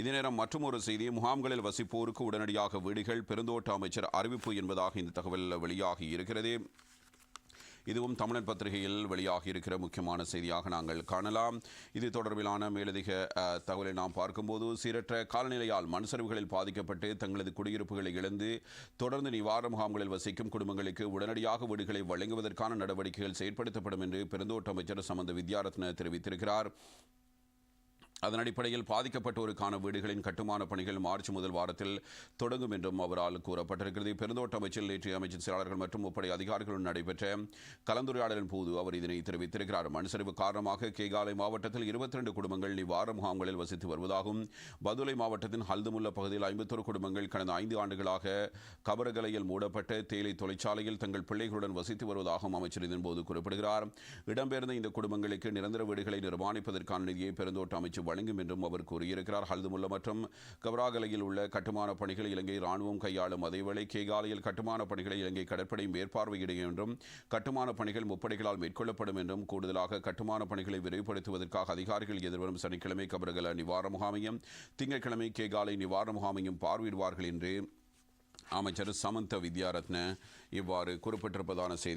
இதே நேரம் மற்றொரு செய்தி முகாம்களில் வசிப்போருக்கு உடனடியாக வீடுகள் பெருந்தோட்ட அமைச்சர் அறிவிப்பு என்பதாக இந்த தகவல் வெளியாகி இருக்கிறது. இதுவும் தமிழன் பத்திரிகையில் வெளியாகி இருக்கிற முக்கியமான செய்தியாக நாங்கள் காணலாம். இது தொடர்பிலான மேலதிக தகவலை நாம் பார்க்கும்போது சீரற்ற காலநிலையால் மண் சரிவுகளில் பாதிக்கப்பட்டு தங்களது குடியிருப்புகளை இழந்து தொடர்ந்து நிவாரண முகாம்களில் வசிக்கும் குடும்பங்களுக்கு உடனடியாக வீடுகளை வழங்குவதற்கான நடவடிக்கைகள் செயற்படுத்தப்படும் என்று பெருந்தோட்ட அமைச்சர் சமந்த வித்யாரத்ன தெரிவித்திருக்கிறார். அதன் அடிப்படையில் பாதிக்கப்பட்டோருக்கான வீடுகளின் கட்டுமான பணிகள் மார்ச் முதல் வாரத்தில் தொடங்கும் என்றும் அவரால் கூறப்பட்டிருக்கிறது. பெருந்தோட்ட அமைச்சில் நேற்று அமைச்சர் செயலாளர்கள் மற்றும் முப்படை அதிகாரிகளுடன் நடைபெற்ற கலந்துரையாடலின் போது அவர் இதனை தெரிவித்திருக்கிறார். மண்சரிவு காரணமாக கேகாலை மாவட்டத்தில் 22 குடும்பங்கள் நிவாரண முகாம்களில் வசித்து வருவதாகவும் பதுளை மாவட்டத்தின் ஹல்துமுல்ல பகுதியில் ஐம்பத்தொரு குடும்பங்கள் கடந்த ஐந்து ஆண்டுகளாக கபரகலையில் மூடப்பட்ட தேயிலை தொழிற்சாலையில் தங்கள் பிள்ளைகளுடன் வசித்து வருவதாகவும் அமைச்சர் இதன்போது குறிப்பிடுகிறார். இடம்பெயர்ந்த இந்த குடும்பங்களுக்கு நிரந்தர வீடுகளை நிர்மாணிப்பதற்கான நிதியை பெருந்தோட்ட அமைச்சர் வழங்கும் என்றும் அவர் கூறியிருக்கிறார். ஹல்துமுல்ல மற்றும் கவராகலையில் உள்ள கட்டுமான பணிகள் இலங்கை ராணுவம் கையாளும். அதேவேளை கேகாலையில் கட்டுமான பணிகளை இலங்கை கடற்படை மேற்பார்வையிடும் என்றும் கட்டுமான பணிகள் முப்படைகளால் மேற்கொள்ளப்படும் என்றும் கூடுதலாக கட்டுமான பணிகளை விரைவுபடுத்துவதற்காக அதிகாரிகள் எதிர்வரும் சனிக்கிழமை கபரகல நிவாரண முகாமையும் திங்கட்கிழமை கேகாலை நிவாரண முகாமையும் பார்வையிடுவார்கள் என்று அமைச்சர் சமந்த வித்யாரத்ன இவ்வாறு குறிப்பிட்டிருப்பதான செய்தி.